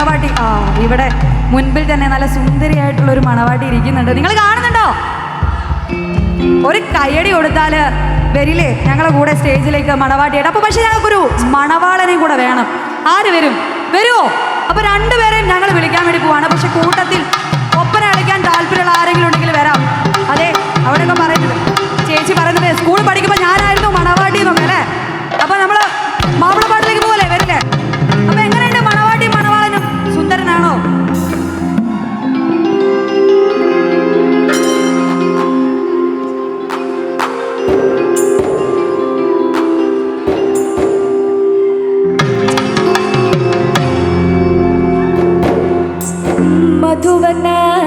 മണവാട്ടി. ആ ഇവിടെ മുൻപിൽ തന്നെ നല്ല സുന്ദരിയായിട്ടുള്ള ഒരു മണവാട്ടി ഇരിക്കുന്നുണ്ട്. നിങ്ങൾ കാണുന്നുണ്ടോ? ഒരു കയ്യടി കൊടുത്താൽ വരില്ലേ? ഞങ്ങളെ കൂടെ സ്റ്റേജിലേക്ക് മണവാട്ടിയായിട്ട്. അപ്പൊ പക്ഷെ ഞങ്ങൾക്കൊരു മണവാളനെയും കൂടെ വേണം. ആര് വരും? വരുമോ അപ്പൊ രണ്ടുപേരെയും ഞങ്ങൾ വിളിക്കാൻ വേണ്ടി പോവാണ്. പക്ഷെ കൂട്ടത്തിൽ tu vana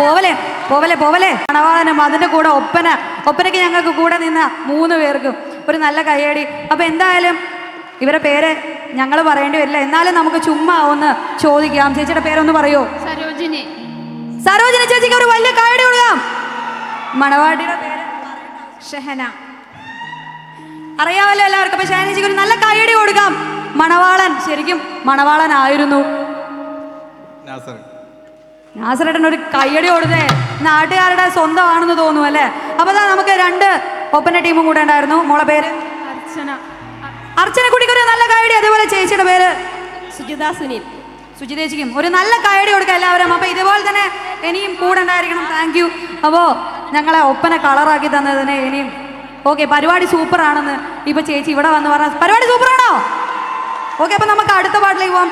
പോവലെ പോവലേ പോവലേ. മണവാളനും അതിന്റെ കൂടെ ഒപ്പന. ഒപ്പനയ്ക്ക് ഞങ്ങൾക്ക് കൂടെ നിന്ന മൂന്ന് പേർക്കും ഒരു നല്ല കയ്യടി. അപ്പോൾ എന്തായാലും ഇവരെ പേര് ഞങ്ങൾ പറയേണ്ടി വരില്ല. എന്നാലും നമുക്ക് ചുമ്മാ ഒന്ന് ചോദിക്കാം. ചേച്ചിയുടെ പേരൊന്ന് പറയൂ? സരോജിനി. സരോജിനി ചേച്ചിക്ക് ഒരു വലിയ കയ്യടി കൊടുക്കാം. മണവാടിയുടെ പേര് ഷഹന. അറിയാമല്ലോ എല്ലാവർക്കും. അപ്പൊ ചേച്ചിക്ക് ഒരു നല്ല കയ്യടി കൊടുക്കാം. മണവാളൻ ശരിക്കും മണവാളനായിരുന്നു. നാസർ. നാസറേട്ടൻ ഒരു കയ്യടി കൊടുത്തേ. നാട്ടുകാരുടെ സ്വന്തമാണെന്ന് തോന്നുന്നു അല്ലേ? അപ്പൊ അതാ നമുക്ക് രണ്ട് ഒപ്പന ടീമും കൂടെ ഉണ്ടായിരുന്നു. മോളെ പേര്? അർച്ചന. അർച്ചന കുടിക്കൊരു നല്ല കയ്യടി അതേപോലെ ചേച്ചിയുടെ പേര്? സുജിത സുനിൽ. സുജിതേച്ചിക്കും ഒരു നല്ല കയ്യടി കൊടുക്കുക എല്ലാവരും. അപ്പൊ ഇതുപോലെ തന്നെ ഇനിയും കൂടെ ഉണ്ടായിരിക്കണം. താങ്ക് യു അപ്പോ ഞങ്ങളെ ഒപ്പന കളറാക്കി തന്നതിന് ഇനിയും. ഓക്കെ പരിപാടി സൂപ്പർ ആണെന്ന് ഇപ്പൊ ചേച്ചി ഇവിടെ വന്ന് പറഞ്ഞ പരിപാടി സൂപ്പർ ആണോ? ഓക്കെ അപ്പൊ നമുക്ക് അടുത്ത പാട്ടിലേക്ക് പോവാം.